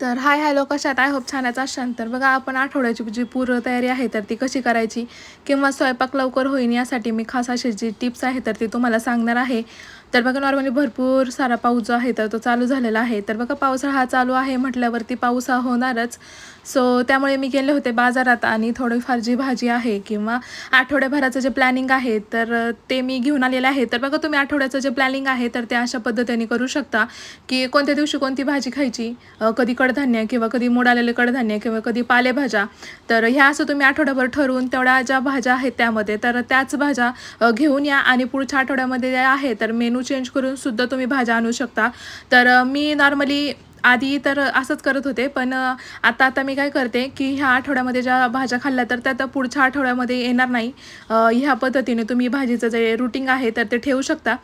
तर hi hello कशात? I hope छानच असाल तर बघा आपण आठवड्याची जी पूर्व तयारी आहे तर ती कशी करायची? किंवा स्वयंपाक लवकर होईन यासाठी मी खास अशी जी टिप्स आहे तर ती तुम्हाला सांगणार आहे. तर बघा नॉर्मली भरपूर सारा पाऊस जो आहे तर तो चालू झालेला आहे. तर बघा पावसाळा हा चालू आहे म्हटल्यावरती पाऊस हा होणारच. सो त्यामुळे मी गेले होते बाजारात आणि थोडीफार जी भाजी आहे किंवा आठवड्याभराचं जे प्लॅनिंग आहे तर ते मी घेऊन आलेलं आहे. तर बघा तुम्ही आठवड्याचं जे प्लॅनिंग आहे तर ते अशा पद्धतीने करू शकता की कोणत्या दिवशी कोणती भाजी खायची? कधी कडधान्य किंवा कधी मोड कडधान्य किंवा कधी पालेभाज्या. तर ह्या असं तुम्ही आठवड्याभर ठरवून तेवढ्या ज्या भाज्या आहेत त्यामध्ये तर त्याच भाज्या घेऊन या आणि पुढच्या आठवड्यामध्ये ज्या आहे तर मेनू चेंज करून सुद्धा तुम्ही भाज्या आणू शकता. तर मी नॉर्मली आधी तर असंच करत होते पण आता आता मी काय करते की ह्या आठवड्यामध्ये ज्या भाज्या खाल्ल्या तर त्या आता पुढच्या आठवड्यामध्ये येणार नाही. ह्या पद्धतीने तुम्ही भाजीचं जे रुटीन आहे तर ते ठेवू शकता.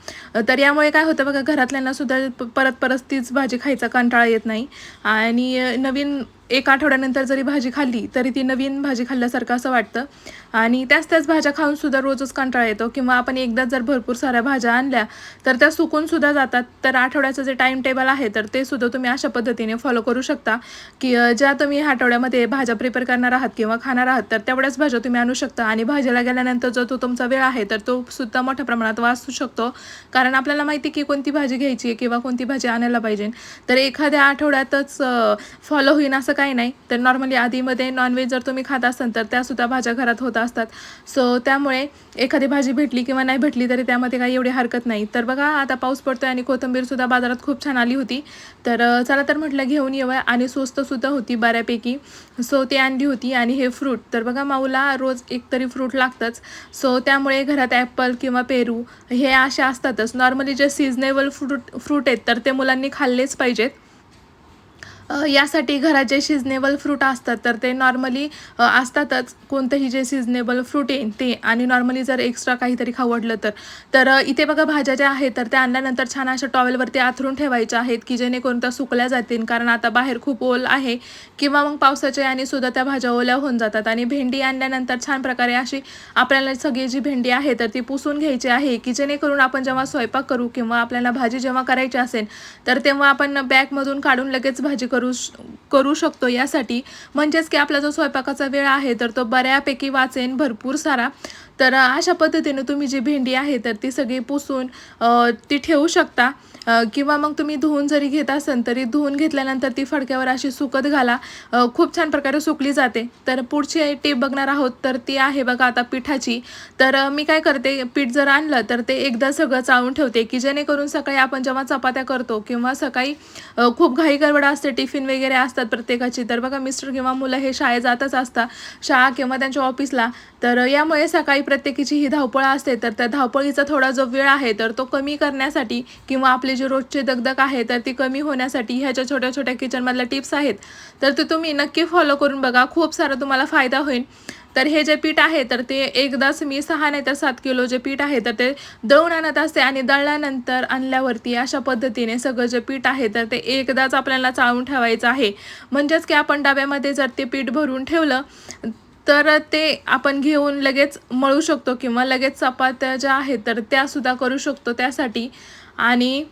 तर यामुळे काय होतं बघा घरातल्यांना सुद्धा परत परत तीच भाजी खायचा कंटाळा येत नाही. आणि नवीन एक आठवड्यानंतर जरी भाजी खाल्ली तरी ती नवीन भाजी खाल्ल्यासारखं असं वाटतं. आणि त्याच त्याच भाज्या खाऊन सुद्धा रोजच कंटाळा येतो. किंवा आपण एकदाच जर भरपूर साऱ्या भाज्या आणल्या तर त्या सुकून सुद्धा जातात. तर आठवड्याचं जे टाईम टेबल आहे तर ते सुद्धा तुम्ही अशा पद्धतीने फॉलो करू शकता. की ज्या तुम्ही आठवड्यामध्ये भाज्या प्रिपेअर करणार आहात किंवा खाणार आहात तर तेवढ्याच भाज्या तुम्ही आणू शकता. आणि भाजीला गेल्यानंतर जो तो तुमचा वेळ आहे तर तो सुद्धा मोठ्या प्रमाणात वाचू शकतो. कारण आपल्याला माहिती की कोणती भाजी घ्यायची आहे किंवा कोणती भाजी आणायला पाहिजे. तर एखाद्या आठवड्यातच फॉलो होईन असं काही नाही. तर नॉर्मली आधीमध्ये नॉनव्हेज जर तुम्ही खात असाल तर त्यासुद्धा भाज्या घरात होत असतात. सो त्यामुळे एखादी भाजी भेटली किंवा नाही भेटली तरी त्यामध्ये काही एवढी हरकत नाही. तर बघा आता पाऊस पडतोय आणि कोथिंबीरसुद्धा बाजारात खूप छान आली होती. तर चला तर म्हटलं घेऊन येऊया आणि स्वस्तसुद्धा होती बऱ्यापैकी. सो ती आणली होती आणि हे फ्रूट तर बघा माऊला रोज एक तरी फ्रूट लागतंच. सो त्यामुळे घरात ॲपल किंवा पेरू हे असे असतातच. नॉर्मली जे सीझनेबल फ्रूट फ्रूट आहेत तर ते मुलांनी खाल्लेच पाहिजेत. यासाठी घरात जे सिजनेबल फ्रूट असतात तर ते नॉर्मली असतातच. कोणतंही जे सिजनेबल फ्रूट येईल ते. आणि नॉर्मली जर एक्स्ट्रा काहीतरी खावडलं तर. तर इथे बघा भाज्या ज्या आहेत तर त्या आणल्यानंतर छान अशा टॉवेलवरती आथरून ठेवायच्या आहेत की जेणेकरून त्या सुकल्या जातील. कारण आता बाहेर खूप ओल आहे. किंवा मग पावसाच्या आणि सुद्धा त्या भाज्या ओल्या होऊन जातात. आणि भेंडी आणल्यानंतर छान प्रकारे अशी आपल्याला सगळी जी भेंडी आहे तर ती पुसून घ्यायची आहे की जेणेकरून आपण जेव्हा स्वयंपाक करू किंवा आपल्याला भाजी जेव्हा करायची असेल तर तेव्हा आपण बॅगमधून काढून लगेच भाजी करू श- करू शकतो यासाठी. म्हणजेच की आपला जो स्वयंपाकाचा वेळ आहे तर तो बऱ्यापैकी वाचेन भरपूर सारा. तर अशा पद्धतीनं तुम्ही जी भेंडी आहे तर ती सगळी पुसून ती ठेवू शकता. किंवा मग तुम्ही धुवून जरी घेत असाल तरी धुवून घेतल्यानंतर ती फडक्यावर अशी सुकत घाला. खूप छान प्रकारे सुकली जाते. तर पुढची टेप बघणार आहोत तर ती आहे बघा आता पिठाची. तर मी काय करते पीठ जर आणलं तर ते एकदा सगळं चाळून ठेवते की जेणेकरून सकाळी आपण जेव्हा चपात्या करतो किंवा सकाळी खूप घाई गडबड असते टिफिन वगैरे असतात प्रत्येकाची. तर बघा मिस्टर किंवा मुलं हे शाळेत जातच असतात शाळा किंवा त्यांच्या ऑफिसला. तर यामुळे सकाळी प्रत्येकीची ही धावपळ असते तर त्या धावपळीचा थोडा जो वेळ आहे तर तो कमी करण्यासाठी किंवा आपली जी रोजची दगदग आहे तर ती कमी होण्यासाठी ह्याच्या छोट्या छोट्या किचनमधल्या टिप्स आहेत. तर ते तुम्ही नक्की फॉलो करून बघा. खूप सारा तुम्हाला फायदा होईल. तर हे जे पीठ आहे तर ते एकदाच मी सहा नाही तर सात किलो जे पीठ आहे तर ते दळून आणत असते आणि दळल्यानंतर आणल्यावरती अशा पद्धतीने सगळं जे पीठ आहे तर ते एकदाच आपल्याला चाळून ठेवायचं आहे. म्हणजेच की आपण डब्यामध्ये जर ते पीठ भरून ठेवलं तर ते आपण घेऊन लगेच मळू शकतो किंवा लगेच चपात्या ज्या आहेत तर त्यासुद्धा करू शकतो त्यासाठी. आणि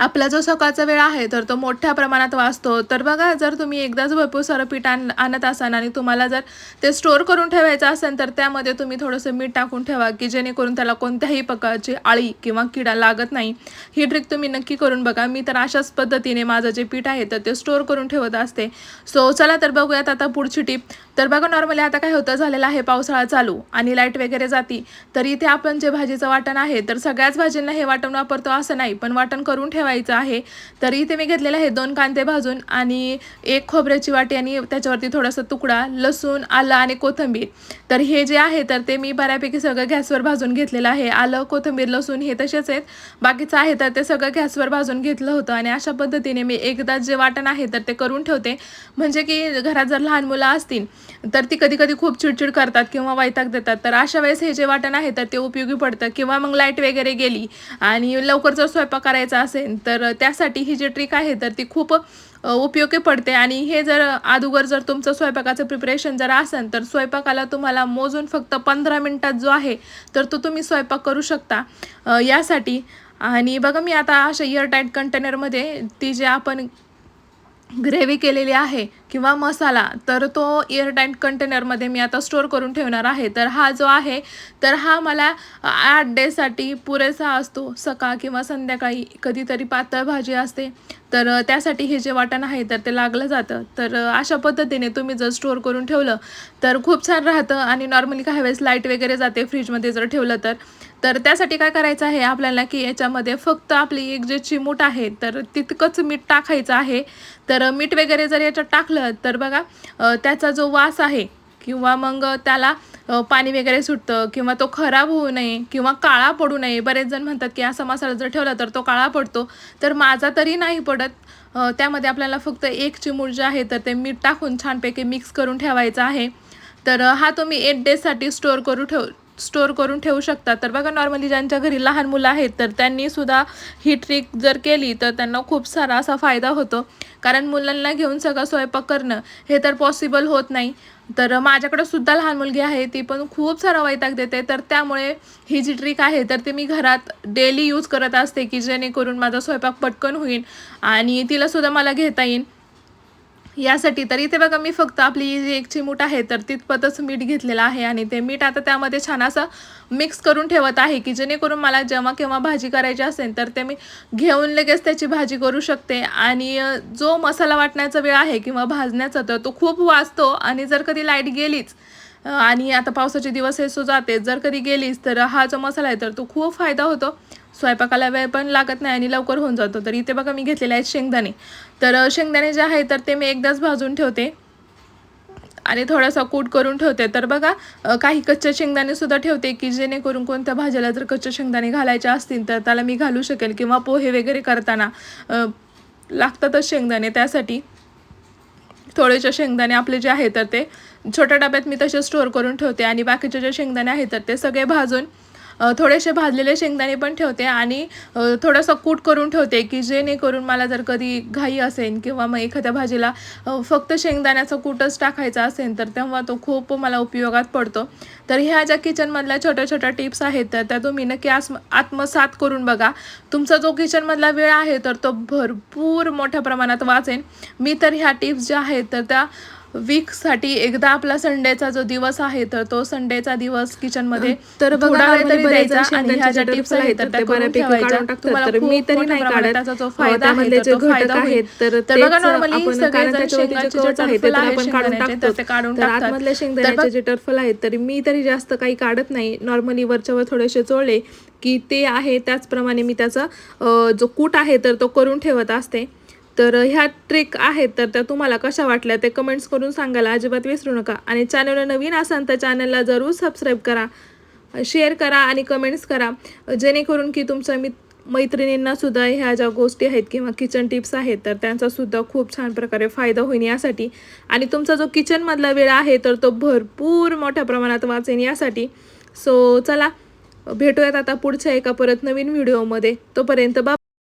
आपला जो सकाळचा वेळ आहे तर तो मोठ्या प्रमाणात वाचतो. तर बघा जर तुम्ही एकदाच भरपूर सारं पीठ आण आणत असाल आणि तुम्हाला जर ते स्टोअर करून ठेवायचं असेल तर त्यामध्ये तुम्ही थोडंसं मीठ टाकून ठेवा की जेणेकरून त्याला कोणत्याही प्रकारची आळी किंवा किडा लागत नाही. ही ट्रिक तुम्ही नक्की करून बघा. मी तर अशाच पद्धतीने माझं जे पीठ आहे तर ते स्टोअर करून ठेवत असते. सो चला तर बघूयात आता पुढची टीप तर बघा नॉर्मली आता काय होतं झालेलं आहे पावसाळा चालू आणि लाइट वगैरे जाती. तर इथे आपण जे भाजीचं वाटण आहे तर सगळ्याच भाजींना हे वाटण वापरतो असं नाही पण वाटण करून ठेवा ठेवायचं आहे. तर इथे मी घेतलेलं आहे. दोन कांदे भाजून आणि एक खोबऱ्याची वाटी आणि त्याच्यावरती थोडासा तुकडा लसूण आलं आणि कोथिंबीर. तर हे जे आहे तर ते मी बऱ्यापैकी सगळं गॅसवर भाजून घेतलेलं आहे. आलं कोथिंबीर लसूण हे तसेच आहेत. बाकीचं आहे तर ते सगळं गॅसवर भाजून घेतलं होतं आणि अशा पद्धतीने मी एकदा जे वाटण आहे तर ते करून ठेवते. म्हणजे की घरात जर लहान मुलं असतील तर ती कधी कधी खूप चिडचिड करतात किंवा वैताग देतात. तर अशा वेळेस हे जे वाटण आहे तर ते उपयोगी पडतं. किंवा मग लाइट वगैरे गेली आणि लवकर जर स्वयंपाक करायचा असेल तर त्यासाठी ही जी ट्रिक आहे तर ती खूप उपयोगी पडते. आणि हे जर अगोदर जर तुमचं स्वयंपाकाचं प्रिपरेशन जर असेल तर स्वयंपाकाला तुम्हाला मोजून फक्त पंधरा मिनटात जो आहे तर तो तुम्ही स्वयंपाक करू शकता. यासाठी. आणि बघा मी आता अशा एअरटाईट कंटेनरमध्ये ती जे आपण ग्रेव्ही केलेली आहे किंवा मसाला तर तो एअरटाईट कंटेनरमध्ये मी आता स्टोअर करून ठेवणार आहे. तर हा जो आहे तर हा मला आठ डेसाठी पुरेसा असतो. सकाळ किंवा संध्याकाळी कधीतरी पातळ भाजी असते. तर त्यासाठी हे जे वाटण आहे तर ते लागलं जातं. तर अशा पद्धतीने तुम्ही जर स्टोअर करून ठेवलं तर खूप छान राहतं. आणि नॉर्मली काही वेळेस लाइट वगैरे जाते फ्रीजमध्ये जर ठेवलं तर. तर त्यासाठी काय करायचं आहे आपल्याला की याच्यामध्ये फक्त आपली एक जे चिमूट आहे तर तितकंच मीठ टाकायचं आहे. तर मीठ वगैरे जर याच्यात टाकलं तर बघा त्याचा जो वास आहे किंवा मग त्याला पाणी वगैरे सुटतं किंवा तो खराब होऊ नये किंवा काळा पडू नये. बरेच जण म्हणतात की असा मसाला जर ठेवला तर तो काळा पडतो. तर माझा तरी नाही पडत. त्यामध्ये आपल्याला फक्त एक चिमूट जे आहे तर ते मीठ टाकून छानपैकी मिक्स करून ठेवायचं आहे. तर हा तुम्ही एट डेजसाठी स्टोअर करू ठेव स्टोअर करून ठेवू शकता तर बघा नॉर्मली ज्यांच्या घरी लहान मुलं आहेत तर त्यांनी सुद्धा ही ट्रिक जर केली तर त्यांना खूप सारा असा फायदा होतो. कारण मुलांना घेऊन सगळं स्वयंपाक करणं हे तर पॉसिबल होत नाही. तर माझ्याकडं सुद्धा लहान मुलगी आहे ती पण खूप सारा वैताग देते. तर त्यामुळे ही जी ट्रिक आहे तर ती मी घरात डेली यूज करत असते की जेणेकरून माझा स्वयंपाक पटकन होईल आणि तिलासुद्धा मला घेता येईल यासाठी तर इथे बघा मी फक्त आपली जी एक चिमूट आहे तर तितपतच मीठ घेतलेलं आहे. आणि ते मीठ आता त्यामध्ये छान असं मिक्स करून ठेवत आहे की जेणेकरून मला जेव्हा केव्हा भाजी करायची असेल तर ते मी घेऊन लगेच त्याची भाजी करू शकते. आणि जो मसाला वाटण्याचा वेळ आहे किंवा भाजण्याचा तर तो खूप वाचतो. आणि जर कधी लाइट गेलीच आणि आता पावसाचे दिवस हे सो जाते जर कधी गेलीच तर हा जो मसाला आहे तर तो खूप फायदा होतो. स्वयंपाकाला वेळ पण लागत नाही आणि लवकर होऊन जातो. तर इथे बघा मी घेतलेले आहेत शेंगदाणे. तर शेंगदाणे जे आहे तर ते मी एकदाच भाजून ठेवते. आणि थोडासा कूट करून ठेवते. तर बघा काही कच्चे शेंगदाणे सुद्धा ठेवते की जेणेकरून कोणत्या भाज्याला जर कच्चे शेंगदाणे घालायचे असतील तर त्याला मी घालू शकेल किंवा पोहे वगैरे करताना लागतातच शेंगदाणे त्यासाठी. थोडेसे शेंगदाणे आपले जे आहे तर ते छोट्या डब्यात मी तसे स्टोअर करून ठेवते आणि बाकीचे जे शेंगदाणे आहेत तर ते सगळे भाजून थोडेसे भाजलेले शेंगदाणे पण ठेवते आणि थोडंसं कूट करून ठेवते की जेणेकरून मला जर कधी घाई असेल किंवा मग एखाद्या भाजीला फक्त शेंगदाण्याचा कूटच टाकायचा असेल तर तेव्हा तो खूप मला उपयोगात पडतो. तर ह्या ज्या किचनमधल्या छोट्या छोट्या टिप्स आहेत तर त्या तुम्ही नक्की आत्म आत्मसात करून बघा. तुमचा जो किचनमधला वेळ आहे तर तो भरपूर मोठ्या प्रमाणात वाचेन. मी तर ह्या टिप्स ज्या आहेत तर त्या वीकसाठी एकदा आपला संडेचा जो दिवस आहे तर तो संडेचा दिवस किचनमध्ये तर बघा तरी द्यायचा आणि ह्या ज्या टिप्स आहेत तर आहेत, त्या बऱ्यापैकी मी तरी नाही काढत. जो फायदा आहे तर जे फायदा आहेत, बघा नॉर्मली सगळेजण जे शेंगाचे टरफल तर आहे आपण काढून शेंगदाण्याचे तर ते काढून टाकतात. शेंगदाण्याचे जे टर्फल आहेत तरी मी तरी जास्त काही काढत नाही. नॉर्मली वरच्यावर थोडेसे चोळले की ते आहे त्याचप्रमाणे मी त्याचा जो कूट आहे तर तो करून ठेवत असते. तर ह्या ट्रिक आहेत तर त्या तुम्हाला कशा वाटल्या ते कमेंट्स करून सांगायला अजिबात विसरू नका. आणि चॅनलला नवीन असाल तर चॅनलला जरूर सबस्क्राईब करा शेअर करा आणि कमेंट्स करा. जेणेकरून की तुमच्या मित मैत्रिणींनासुद्धा ह्या ज्या गोष्टी आहेत किंवा किचन टिप्स आहेत तर त्यांचासुद्धा खूप छान प्रकारे फायदा होईल यासाठी. आणि तुमचा जो किचनमधला वेळ आहे तर तो भरपूर मोठ्या प्रमाणात वाचेन यासाठी. सो चला भेटूयात आता पुढच्या एका परत नवीन व्हिडिओमध्ये तोपर्यंत बा